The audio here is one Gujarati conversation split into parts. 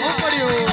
પડ્યું.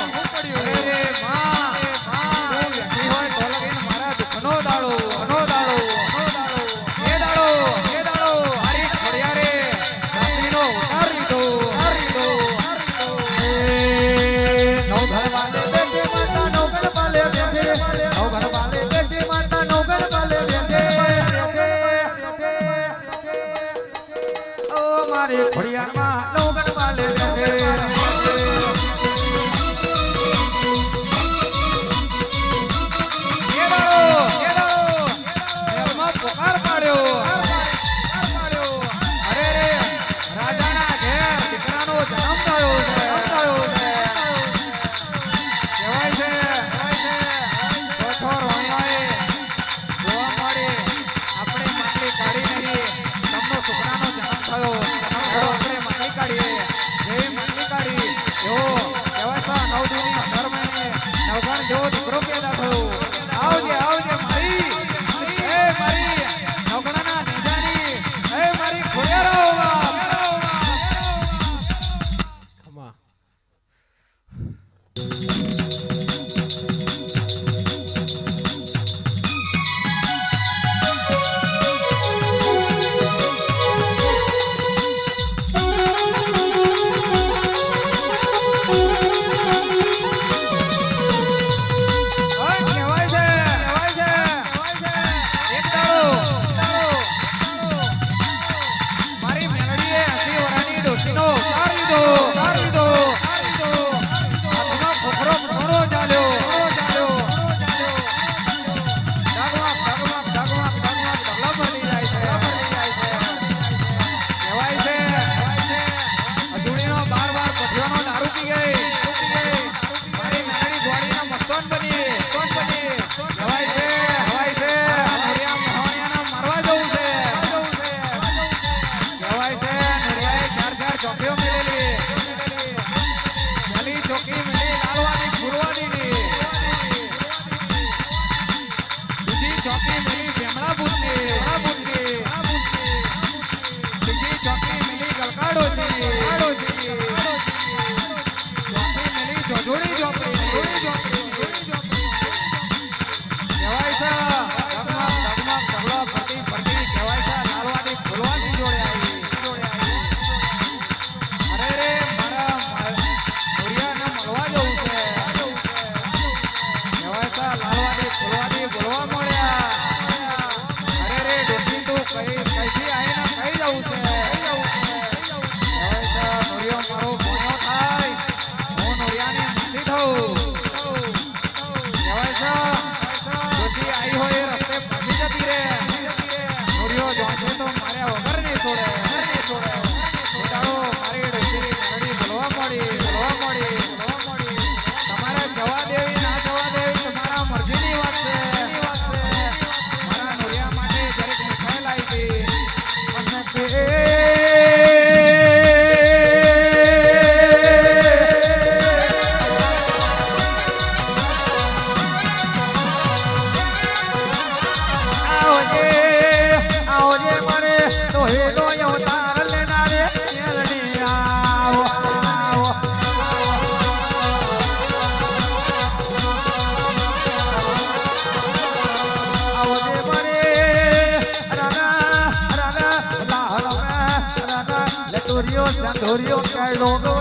no, no.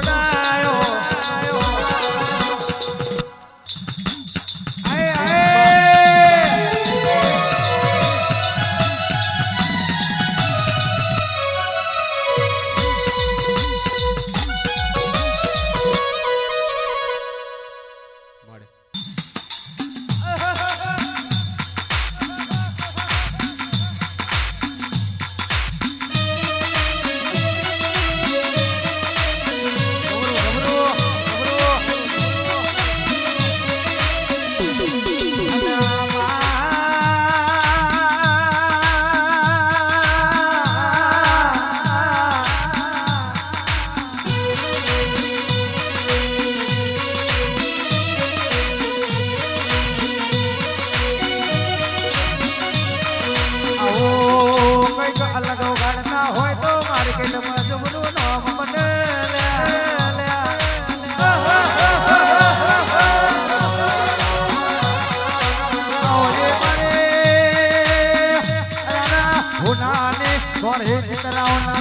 સોરે ચિતરાવના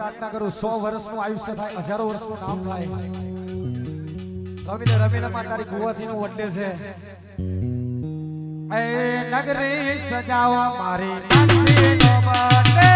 પ્રાર્થના કરું સો વર્ષનું આયુષ્ય થાય હજારો વર્ષનું નામ થાય. રમીને રમીને માં તારી કુવાસીનું વડે છે. એ નગરી સજાવા મારી નાસીનો બર્થડે